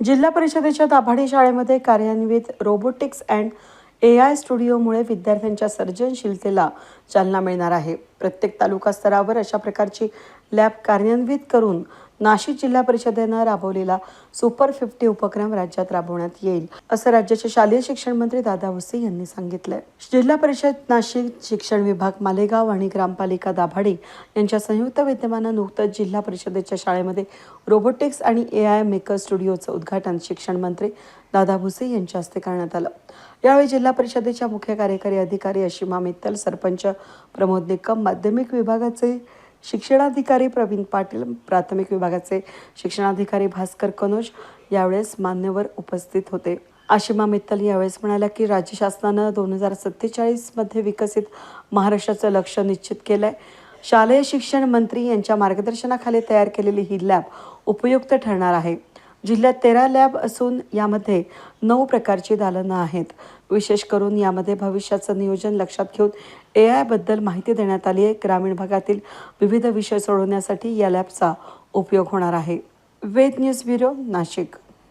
जिल्हा परिषदेच्या दाभाडे शाळेमध्ये कार्यान्वित रोबोटिक्स अँड ए आय स्टुडिओमुळे विद्यार्थ्यांच्या सर्जनशीलतेला चालना मिळणार आहे. प्रत्येक तालुका स्तरावर अशा प्रकारची लॅब कार्यान्वित करून नाशिक जिल्हा परिषदेनं राबवलेला सुपर फिफ्टी उपक्रम राज्यात राबवण्यात येईल असं राज्याचे शालेय शिक्षण मंत्री दादा भुसे यांनी सांगितलंय. जिल्हा परिषद नाशिक शिक्षण विभाग मालेगाव आणि ग्रामपालिका दाभाडे यांच्या संयुक्त विद्यमानं नुकतंच जिल्हा परिषदेच्या शाळेमध्ये रोबोटिक्स आणि ए आय मेकर स्टुडिओचं उद्घाटन शिक्षण मंत्री दादा भुसे यांच्या हस्ते करण्यात आलं. यावेळी जिल्हा परिषदेच्या मुख्य कार्यकारी अधिकारी अशिमा मित्तल सरपंच प्रमोद निकम माध्यमिक विभागाचे शिक्षणाधिकारी प्रवीण पाटील प्राथमिक विभागाचे शिक्षणाधिकारी भास्कर कनोज यावेळेस मान्यवर उपस्थित होते. आशिमा मित्तल यावेळेस म्हणाल्या की राज्य शासनानं दोन हजार सत्तेचाळीसमध्ये विकसित महाराष्ट्राचं लक्ष निश्चित केलं आहे शालेय शिक्षण मंत्री यांच्या मार्गदर्शनाखाली तयार केलेली ही लॅब उपयुक्त ठरणार आहे. जिल्ह्यात तेरा लॅब असून यामध्ये नऊ प्रकारची दालनं आहेत. विशेष करून यामध्ये भविष्याचं नियोजन लक्षात घेऊन ए आयबद्दल माहिती देण्यात आली आहे. ग्रामीण भागातील विविध विषय सोडवण्यासाठी या लॅबचा उपयोग होणार आहे. Ved news bureau Nashik.